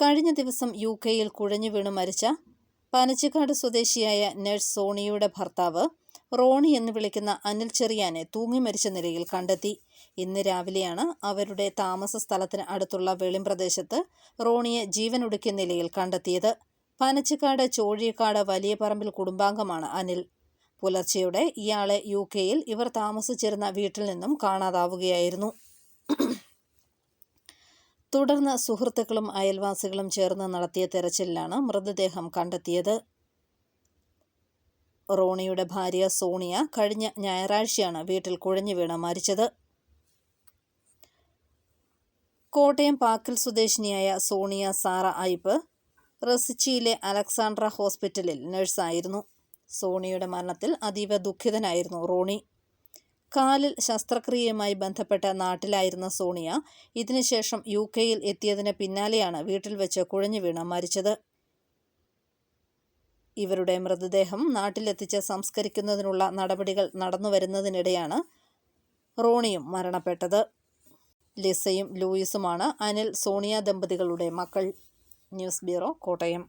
കഴിഞ്ഞ ദിവസം യു കെയിൽ കുഴഞ്ഞു വീണു മരിച്ച പനച്ചിക്കാട് സ്വദേശിയായ നഴ്സ് സോണിയുടെ ഭർത്താവ് റോണി എന്ന് വിളിക്കുന്ന അനിൽ ചെറിയാനെ തൂങ്ങി മരിച്ച നിലയിൽ കണ്ടെത്തി. ഇന്ന് രാവിലെയാണ് അവരുടെ താമസ സ്ഥലത്തിന് അടുത്തുള്ള വെളിം പ്രദേശത്ത് റോണിയെ ജീവനൊടുക്കിയ നിലയിൽ കണ്ടെത്തിയത്. പനച്ചിക്കാട് ചോഴിയക്കാട് വലിയ പറമ്പിൽ കുടുംബാംഗമാണ് അനിൽ. പുലർച്ചെയോടെ ഇയാളെ യു കെയിൽ ഇവർ താമസിച്ചിരുന്ന വീട്ടിൽ നിന്നും കാണാതാവുകയായിരുന്നു. തുടർന്ന് സുഹൃത്തുക്കളും അയൽവാസികളും ചേർന്ന് നടത്തിയ തെരച്ചിലിലാണ് മൃതദേഹം കണ്ടെത്തിയത്. റോണിയുടെ ഭാര്യ സോണിയ കഴിഞ്ഞ ഞായറാഴ്ചയാണ് വീട്ടിൽ കുഴഞ്ഞു വീണ് മരിച്ചത്. കോട്ടയം പാക്കിൽ സ്വദേശിനിയായ സോണിയ സാറ ഐപ്പ് റസിച്ചിയിലെ അലക്സാണ്ട്ര ഹോസ്പിറ്റലിൽ നഴ്സായിരുന്നു. സോണിയുടെ മരണത്തിൽ അതീവ ദുഃഖിതനായിരുന്നു റോണി. കാലിൽ ശസ്ത്രക്രിയയുമായി ബന്ധപ്പെട്ട നാട്ടിലായിരുന്ന സോണിയ ഇതിനുശേഷം യു കെയിൽ എത്തിയതിന് പിന്നാലെയാണ് വീട്ടിൽ വെച്ച് കുഴഞ്ഞു വീണ് മരിച്ചത്. ഇവരുടെ മൃതദേഹം നാട്ടിലെത്തിച്ച് സംസ്കരിക്കുന്നതിനുള്ള നടപടികൾ നടന്നു നടന്നുവരുന്നതിനിടെയാണ് റോണിയും മരണപ്പെട്ടത്. ലിസയും ലൂയിസുമാണ് അനിൽ സോണിയ ദമ്പതികളുടെ മക്കൾ. News bureau Kottayam.